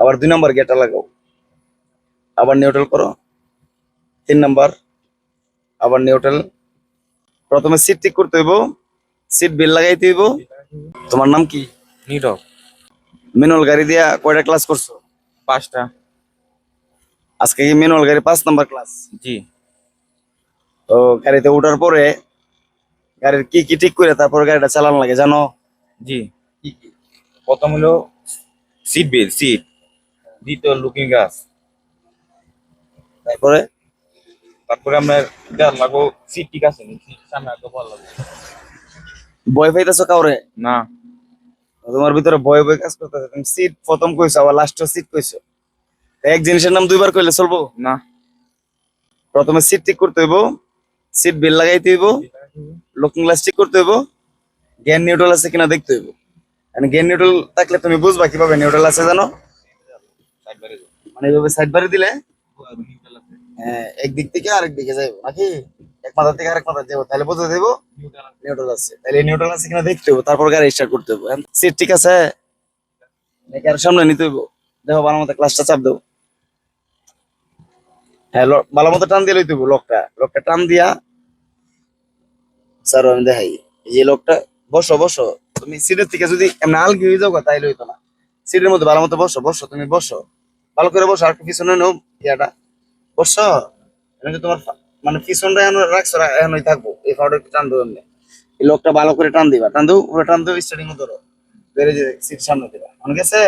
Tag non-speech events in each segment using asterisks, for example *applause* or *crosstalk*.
আবার দুই নাম্বার গিয়ারটা লাগাও। আবার নিউট্রাল করো। তিন নাম্বার আবার নিউট্রাল প্রথমে সিট ঠিক করতে হইব। সিট বেল লাগাইতে হইব। তোমার নাম কি? নীরব। ম্যানুয়াল গাড়ি দিয়া কয়টা ক্লাস করছ? পাঁচটা। আজকে কি ম্যানুয়াল গাড়ি পাঁচ নাম্বার ক্লাস জি। তো গাড়িতে ওঠার পরে গাড়ির কি কি ঠিক করে তারপর গাড়িটা চালানো লাগে জানো? জি। প্রথম হলো সিট বেল্ট সিট দ্বিতীয় লুকিং গ্লাস তারপরে? তারপরে আপনার দেওয়ার লাগবো সিট ঠিক আছে সামনে আগে ভালো লাগবে। ভয় পাইতেছো কাউরে? না। তোমার ভিতরে ভয় ভয় কাজ করতেছে তুমি সিট প্রথম কইছো আবার লাস্ট সিট কইছো। এক জিনিসের নাম দুইবার কইলে চলবো? না। প্রথমে সিট ঠিক করতে হইব সিট বেল লাগাইতে হইব লুকিং গ্লাস ঠিক করতে হইব জ্ঞান নিউট্রাল আছে কিনা দেখতে হইব। জ্ঞান নিউট্রাল থাকলে তুমি বুঝবা কীভাবে নিউট্রাল আছে জানো? মানে এইভাবে সাইড দিলে? হ্যাঁ, একদিক থেকে আরেক দিকে যাইবো। নাকি? এক মাথা থেকে আরেক মাথা যাব তাহলে বুঝতে দেবো নিউট্রাল আছে। তাহলে নিউট্রাল আছে কিনা দেখতে তারপর গাড়ি স্টার্ট করতে সিট ঠিক আছে? আর সামনে নিতে হইব? দেখো ভালো মতো ক্লাসটা চাপ দাও হ্যাঁ ভালো মতো টান দিয়ে লইতে হইব লকটা লকটা টান দিয়া স্যার আমি দেখাই। যে লোকটা বসো বসো। তুমি সিটের থেকে যদি এমনি আলগি হয়ে যাও গা, তাইলে হইতো না। সিটের মধ্যে ভালো মতো বসো বসো তুমি বসো। ভালো করে বসো, আর পিছনে নাও ইয়াটা। এমনি তোমার মানে পিছনটা এখন রাখছো এখনই থাকব। এই ফাউডার টান দেবো এই লোকটা ভালো করে টান দিবা। টান দেবো, পুরো টান দেবো স্টার্টিং ধরো। বেড়ে যে সিট সামনে দিবা। মনে গেছে?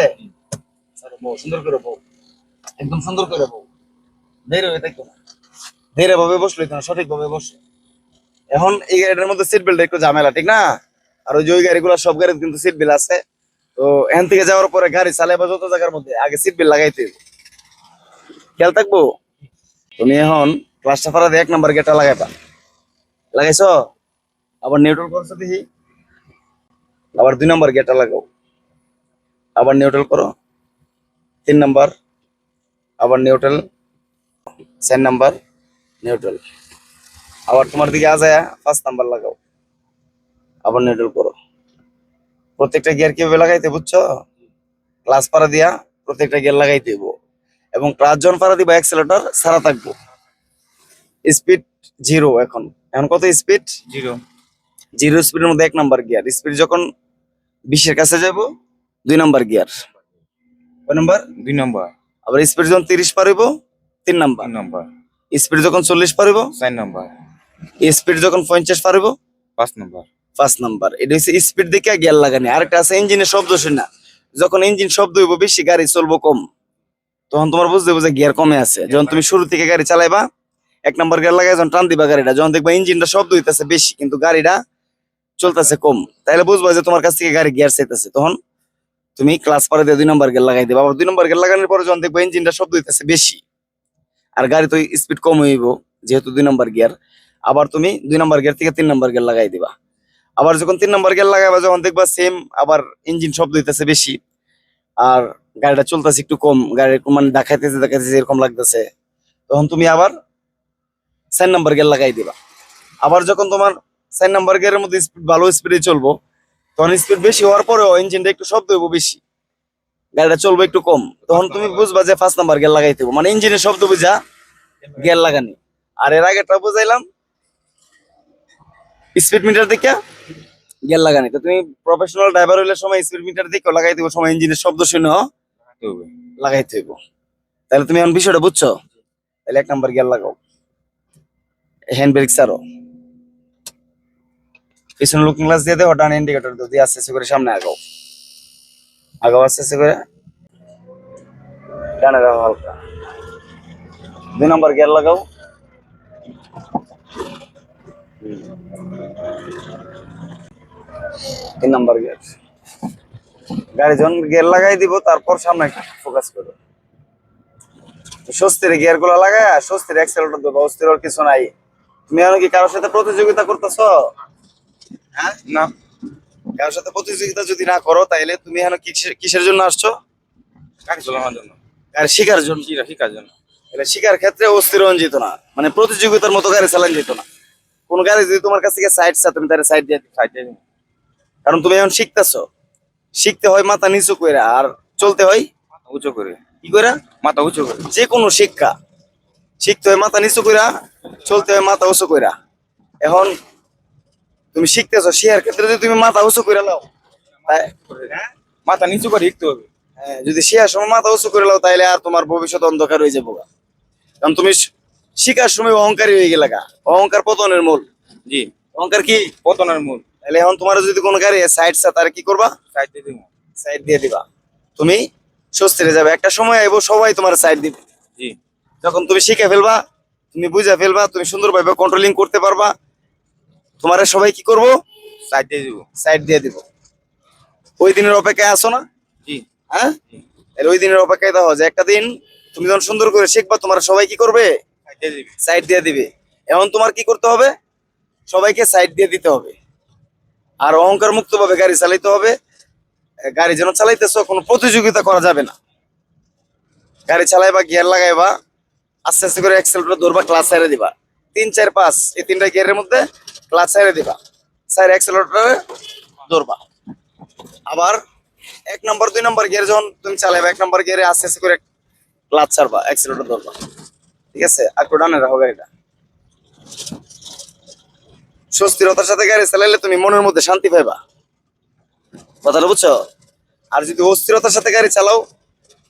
সুন্দর করে বউ। একদম সুন্দর করে বউ। ধীরে হয়ে থাকতো না ধীরে ভাবে বসল সঠিক ভাবে বসো। এখন এই গাড়িটার মধ্যে সিট বেল্ট একটু ঝামেলা, ঠিক না? আর ওই যে ওই গাড়িগুলো, সব গাড়িতে কিন্তু সিট বেল্ট আছে। তো এখান থেকে যাওয়ার পরে গাড়ি চালাইবা যত জায়গার মধ্যে, আগে সিট বেল্ট লাগাইতে হইব। খেয়াল থাকব? তুমি এখন দিয়ে এক নাম্বার গেটটা লাগাইবা। লাগাইছো? আবার নিউট্রাল করছ দেখি। আবার দুই নাম্বার গেটটা লাগাও। আবার নিউট্রাল করো। তিন নাম্বার আবার নিউট্রাল চার নাম্বার নিউট্রাল আবার তোমার দিকে আজায়া পাঁচ নাম্বার লাগাও। আবার নিউট্রাল করো। প্রত্যেকটা গিয়ার কীভাবে লাগাইতে বুঝছ? ক্লাস পাড়া দিয়া প্রত্যেকটা গিয়ার লাগাইতে হইব। এবং ক্লাস জন পাড়া দিবা অ্যাক্সেলেটর সারা থাকব। স্পিড জিরো এখন। এখন কত স্পিড জিরো জিরো স্পিডের মধ্যে এক নাম্বার গিয়ার স্পিড যখন বিশের কাছে যাব দুই নাম্বার গিয়ার কয় নাম্বার দুই নম্বর আবার স্পিড যখন তিরিশ পারিব তিন নাম্বার নম্বর স্পিড যখন চল্লিশ পারিব চার নম্বর স্পিড যখন পঞ্চাশ পারিব পাঁচ নম্বর পাঁচ নাম্বার এটা হচ্ছে স্পিড দেখে গিয়ার লাগানি। আরেকটা আছে ইঞ্জিনের শব্দ শুনে যখন ইঞ্জিন শব্দ হইব বেশি গাড়ি চলবো কম। তখন তোমার বুঝতে যে গিয়ার কমে আছে। যখন তুমি শুরু থেকে গাড়ি চালাইবা এক নম্বর গিয়ার লাগাই যখন টান দিবা গাড়িটা যখন দেখবা ইঞ্জিনটা শব্দ হইতেছে বেশি কিন্তু গাড়িটা চলতেছে কম। তাহলে বুঝবা যে তোমার কাছ থেকে গাড়ি গিয়ার চাইতেছে। তখন তুমি ক্লাস পারে দিয়ে দুই নম্বর গিয়ার লাগাই দিবা। আবার দুই নম্বর গিয়ার লাগানোর পরে যখন দেখবা ইঞ্জিনটা শব্দ হইতেছে বেশি আর গাড়ি তো স্পিড কম হইব যেহেতু দুই নম্বর গিয়ার আবার তুমি দুই নম্বর গিয়ার থেকে তিন নম্বর গিয়ার লাগাই দিবা। আবার যখন তিন নম্বর গিয়ার লাগাইবা যখন দেখবা সেম আবার ইঞ্জিন শব্দ হইতেছে বেশি আর গাড়িটা চলতেছে একটু কম গাড়ি মানে দেখাইতেছে দেখাইতেছে, এরকম লাগতেছে। তখন তুমি আবার চার নাম্বার গিয়ার লাগাই দিবা। আবার যখন তোমার চার নাম্বার গিয়ারের মধ্যে স্পিড ভালো স্পিডে চলবো, তখন স্পিড বেশি হওয়ার পরেও ইঞ্জিনটা একটু শব্দ হইব বেশি। গাড়িটা চলবে একটু কম। তখন তুমি বুঝবা যে ফার্স্ট নাম্বার গিয়ার লাগাইতে হবে। মানে ইঞ্জিনের শব্দ বুঝা গিয়ার লাগানি। আর এর আগেটা বুঝাইলাম স্পিড মিটার দেখে গিয়ার লাগানি। তো তুমি প্রফেশনাল ড্রাইভার হইলে সময় স্পিড মিটার দেখে লাগাই হবে সময় ইঞ্জিনের শব্দ শুনে রাখতে হবে। লাগাইতে হইব। তাহলে তুমি এখন বিষয়টা বুঝছ? তাহলে এক নাম্বার গিয়ার লাগাও। হ্যান্ড ব্রেক ছাড়ো। পিছনে লুকিং গ্লাস দিয়ে দেও, ডান ইন্ডিকেটর দাও দিয়ে আস্তে আস্তে করে সামনে আগাও। আগাও আস্তে আস্তে করে। ডানে রাখো হালকা। দুই নাম্বার গিয়ার লাগাও। তিন নাম্বার গিয়ার। গাড়ি যখন গিয়ার লাগাই দিব তারপর সামনে ফোকাস করো স্বস্তির গিয়ারগুলো লাগায় স্বস্তির অ্যাক্সেলেটর দেবো অস্থির কিছু নাই। তুমি এখন কি কারোর সাথে প্রতিযোগিতা করতেছো? হ্যাঁ? না। কারোর সাথে প্রতিযোগিতা যদি না করো তাইলে তুমি এখন কিসের জন্য আসছো? গাড়ি চালানোর জন্য? শিকার জন্য। শিকার জন্য। এটা শিকার ক্ষেত্রে অস্থির যেত না। মানে প্রতিযোগিতার মতো গাড়ি চালান যেত না। কোন গাড়ি যদি তোমার কাছ থেকে সাইড চা তুমি তার সাইড দিয়ে দিবে। সাইডে কারণ তুমি এখন শিখতেছো। শিখতে হয় মাথা নিচু করে আর চলতে হয় উঁচু করে। কি করে? মাথা উঁচু করে। যে কোনো শিক্ষা। শিখতে হয় মাথা নিচু কইরা চলতে হয় মাথা উঁচু কইরা এখন তুমি শিখতেছো শেয়ার ক্ষেত্রে যদি তুমি মাথা উঁচু করে লাও তাই- মাথা নিচু করে শিখতে হবে। হ্যাঁ, যদি শেয়ার সময় মাথা উঁচু করে লাও তাহলে আর তোমার ভবিষ্যৎ অন্ধকার হয়ে যাব। কারণ তুমি শিখার সময় অহংকারী হয়ে গেলে। অহংকার পতনের মূল। জি। অহংকার কি? পতনের মূল। তাহলে এখন তোমার যদি কোনো গাড়ি সাইড সা তার কি করবা? সাইড দিয়ে দিব। সাইড দিয়ে দিবা। তুমি স্বস্তিরে যাবে। একটা সময় আইবো সবাই তোমার সাইড দিবে। জি। যখন তুমি শিখে ফেলবা তুমি বুঝে ফেলবা তুমি সুন্দরভাবে কন্ট্রোলিং করতে পারবা। তোমার সবাই কি করব? সাইড দিয়ে দিব। সাইড দিয়ে দিব। ওই দিনের অপেক্ষায় আসো না? জি। হ্যাঁ? তাহলে ওই দিনের অপেক্ষায় দেখো যে একটা দিন তুমি যখন সুন্দর করে শিখবা তোমার সবাই কি করবে? সাইড দিয়ে দিবি। সাইড দিয়ে দিবে। এখন তোমার কি করতে হবে? সবাইকে সাইড দিয়ে দিতে হবে। আর অহংকার মুক্ত ভাবে গাড়ি চালাইতে হবে। গাড়ি যেন চালাইতেছো, কোনো প্রতিযোগিতা করা যাবে না। গাড়ি চালাইবা, গিয়ার লাগাইবা, আস্তে আস্তে করে এক্সেলটা ধরবা ক্লাস সাইডে দিবা। তিন, চার, পাঁচ, এই তিনটা গিয়ারের মধ্যে ক্লাস সাইডে দিবা। সাইড এক্সেলটা ধরবা। আবার এক নম্বর, দুই নম্বর গিয়ার যখন তুমি চালাইবা, এক নম্বর গিয়ারে আস্তে আস্তে করে ক্লাচ ছাড়বা এক্সেলটা ধরবা। ঠিক আছে? আর ডানে রাখো গাড়িটা। সুস্থিরতার সাথে গাড়ি চালাইলে তুমি মনের মধ্যে শান্তি পাইবা। কথাটা বুঝছ? আর যদি অস্থিরতার সাথে গাড়ি চালাও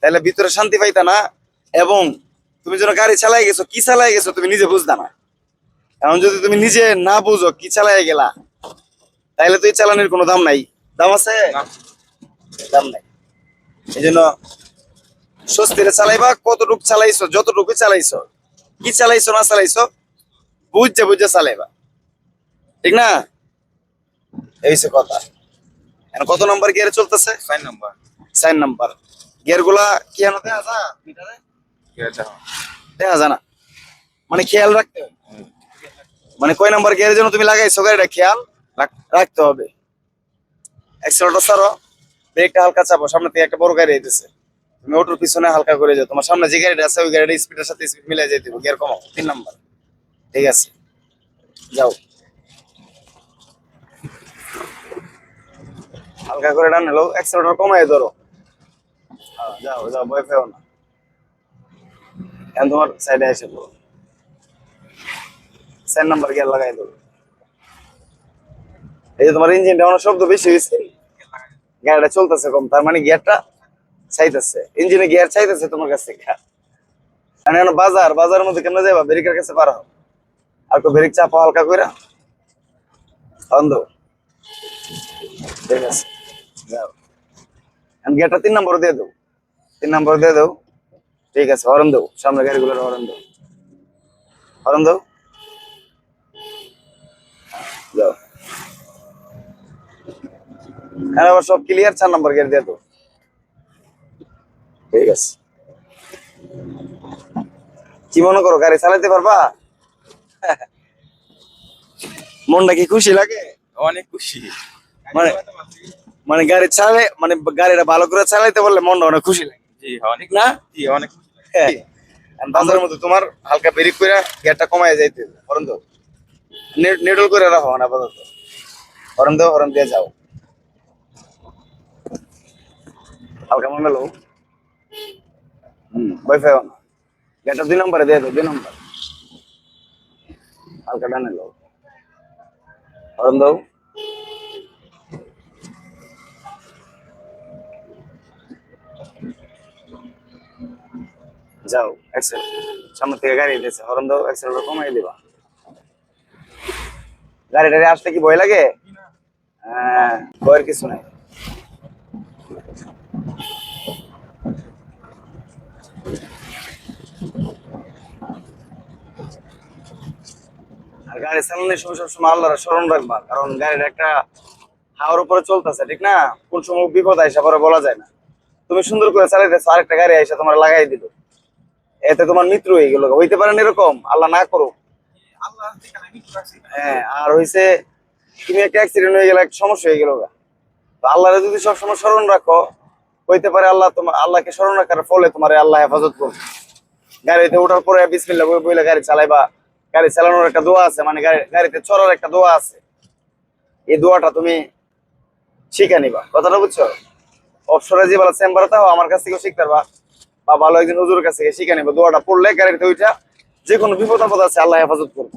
তাহলে ভিতরে শান্তি পাইতা না এবং তুমি যেন গাড়ি চালাই গেছো কি চালাই গেছো তুমি নিজে বুঝতা না। এখন যদি তুমি নিজে না বুঝো কি চালাই গেলা তাহলে তো এই চালানোর কোনো দাম নাই। দাম আছে? দাম নাই। এই জন্য স্বস্তিরে চালাইবা কতটুক চালাইছো যতটুকু চালাইছো কি চালাইছো না চালাইছো বুঝছে বুঝছে চালাইবা। ঠিক না? এই হচ্ছে কথা। এখন কত নম্বর গিয়ারে চলতেছে? সাইন নাম্বার। চার নাম্বার। গিয়ারগুলা কি আনো? দেখা যা? দেখা যায় না। মানে খেয়াল রাখতে হবে। মানে কয় নাম্বার গিয়ারের জন্য তুমি লাগাইছো? গাড়িটা খেয়াল রাখ- রাখতে হবে। এক্সেলটা সারো ব্রেকটা হালকা চাপো। সামনে থেকে একটা বড় গাড়ি আইতেছে। তুমি ওটোর পিছনে হালকা করে যাও। তোমার সামনে যে গাড়িটা আছে ওই গাড়িটা স্পিডের সাথে স্পিড মিলাই যাই দিব গিয়ার কমাও। তিন নাম্বার। ঠিক আছে। যাও। হালকা করে ডান হলো এক্সেলটা কমাই ধরো। হ্যাঁ, যাও যাও ভয় পেও না। এখন তোমার সাইডে এসে পড়ো। সেন নাম্বার গিয়ার লাগাই দেবো এই যে তোমার ইঞ্জিনটা অনেক শব্দ বেশি হয়েছে। গাড়িটা চলতেছে কম তার মানে গিয়ারটা চাইতেছে ইঞ্জিনে গিয়ার চাইতেছে তোমার কাছ থেকে। মানে এখন বাজার বাজারের মধ্যে কেমন যাবা ব্রেকের কাছে পারা আর একটু ব্রেক চাপা হালকা করে বন্ধ। ঠিক যাও। এখন তিন নম্বর দিয়ে দেবো। তিন নম্বর দিয়ে দেবো। ঠিক আছে দেবো। সামনে গাড়িগুলোর দেবো। দেবো। যাও। হ্যাঁ আবার সব ক্লিয়ার চার নম্বর গেট দিয়ে তো ঠিক আছে। কি মনে করো, গাড়ি চালাতে পারবা? *laughs* মনটা কি খুশি লাগে? অনেক খুশি। মানে মানে গাড়ি চালে মানে গাড়িটা ভালো করে চালাইতে পারলে মনটা অনেক খুশি লাগে। জি অনেক না? জি অনেক হ্যাঁ। আর বাজারের মধ্যে তোমার হালকা ব্রেক করে গেটটা কমায় যাইতে। হরন দাও করে রাখো না আপাতত। হরন দাও হরন দিয়ে যাও। হালকা মনে লো হুম ভয় পেও না। গেটটা দুই নম্বরে দিয়ে দাও দুই নম্বর। হালকা ডানে লো হরন দাও যাও এক্সেল সামনে থেকে গাড়ি দিয়েছে দাও এক্সেলটা কমাই দিবা। গাড়ি টাড়ি আসতে কি ভয় লাগে? হ্যাঁ ভয়ের কিছু নাই। আর গাড়ি চালানোর সময় সবসময় আল্লাহর স্মরণ রাখবা, কারণ গাড়ির একটা হাওয়ার উপরে চলতেছে, ঠিক না? কোন সময় বিপদ আইসা পরে বলা যায় না। তুমি সুন্দর করে চালাইতেছো, আরেকটা গাড়ি আইসা তোমার লাগাই দিল। এতে তোমার মৃত্যু হয়ে গেল। হইতে পারেন এরকম আল্লাহ না করুক। হ্যাঁ আর হইছে তুমি একটা অ্যাক্সিডেন্ট হয়ে গেলে একটা সমস্যা হয়ে গেল তো আল্লাহরে যদি সবসময় স্মরণ রাখো হইতে পারে আল্লাহ তোমার আল্লাহকে স্মরণ রাখার ফলে তোমার আল্লাহ হেফাজত করবে। গাড়িতে ওঠার পরে বিসমিল্লাহ বই বইলে গাড়ি চালাইবা। গাড়ি চালানোর একটা দোয়া আছে মানে গাড়ি- গাড়িতে চড়ার একটা দোয়া আছে। এই দোয়াটা তুমি শিখে নিবা। কথাটা বুঝছ? অবসরে যে ভালো চেম্বারে তাও আমার কাছ থেকেও শিখতে পারবা। ভালো একজন হুজুরের কাছে শিখে নেবে, দোয়াটা পড়লে গাড়িতে ওইটা যে কোনো বিপদ আপদ আছে, আল্লাহ হেফাজত করবে।